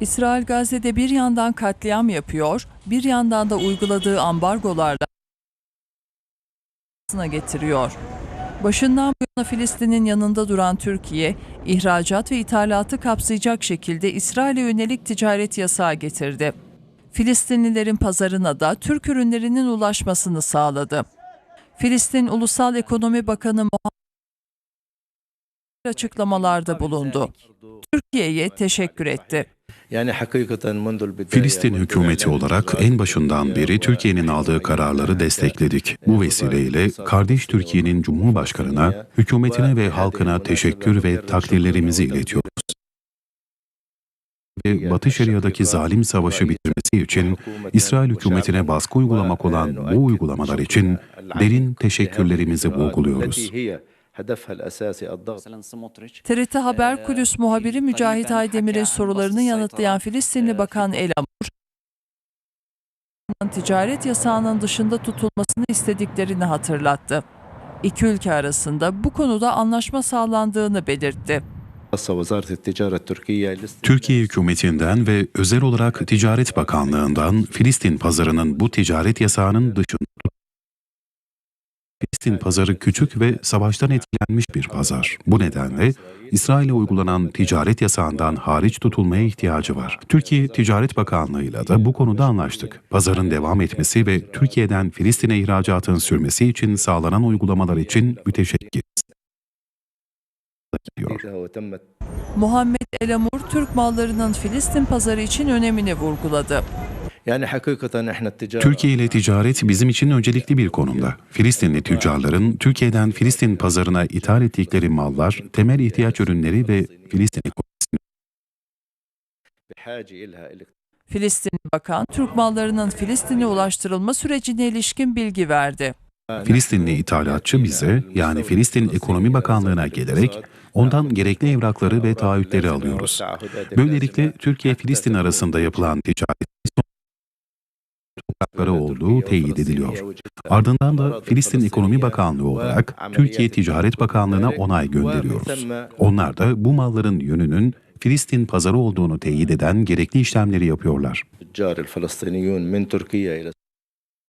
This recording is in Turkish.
İsrail Gazze'de bir yandan katliam yapıyor, bir yandan da uyguladığı ambargolarla getiriyor. Başından bu yana Filistin'in yanında duran Türkiye, ihracat ve ithalatı kapsayacak şekilde İsrail'e yönelik ticaret yasağı getirdi. Filistinlilerin pazarına da Türk ürünlerinin ulaşmasını sağladı. Filistin Ulusal Ekonomi Bakanı Muhammed açıklamalarda bulundu. Türkiye'ye teşekkür etti. Filistin hükümeti olarak en başından beri Türkiye'nin aldığı kararları destekledik. Bu vesileyle kardeş Türkiye'nin Cumhurbaşkanına, hükümetine ve halkına teşekkür ve takdirlerimizi iletiyoruz. Ve Batı Şeria'daki zalim savaşı bitirmesi için İsrail hükümetine baskı uygulamak olan bu uygulamalar için derin teşekkürlerimizi vurguluyoruz. TRT Haber Kudüs muhabiri Mücahit Aydemir'in sorularını yanıtlayan Filistinli Bakan Elamur, ticaret yasağının dışında tutulmasını istediklerini hatırlattı. İki ülke arasında bu konuda anlaşma sağlandığını belirtti. Türkiye hükümetinden ve özel olarak Ticaret Bakanlığı'ndan Filistin pazarının bu ticaret yasağının dışında Filistin pazarı küçük ve savaştan etkilenmiş bir pazar. Bu nedenle İsrail'e uygulanan ticaret yasağından hariç tutulmaya ihtiyacı var. Türkiye Ticaret Bakanlığı'yla da bu konuda anlaştık. Pazarın devam etmesi ve Türkiye'den Filistin'e ihracatın sürmesi için sağlanan uygulamalar için müteşekkiriz. Diyor. Muhammed Elamur, Türk mallarının Filistin pazarı için önemini vurguladı. Türkiye ile ticaret bizim için öncelikli bir konumda. Filistinli tüccarların Türkiye'den Filistin pazarına ithal ettikleri mallar, temel ihtiyaç ürünleri ve Filistin ekonomisini... Filistin Bakan, Türk mallarının Filistin'e ulaştırılma sürecine ilişkin bilgi verdi. Filistinli ithalatçı bize, yani Filistin Ekonomi Bakanlığı'na gelerek ondan gerekli evrakları ve taahhütleri alıyoruz. Böylelikle Türkiye-Filistin arasında yapılan ticaret toprakları olduğu teyit ediliyor. Ardından da Filistin Ekonomi Bakanlığı olarak Türkiye Ticaret Bakanlığı'na onay gönderiyoruz. Onlar da bu malların yönünün Filistin pazarı olduğunu teyit eden gerekli işlemleri yapıyorlar.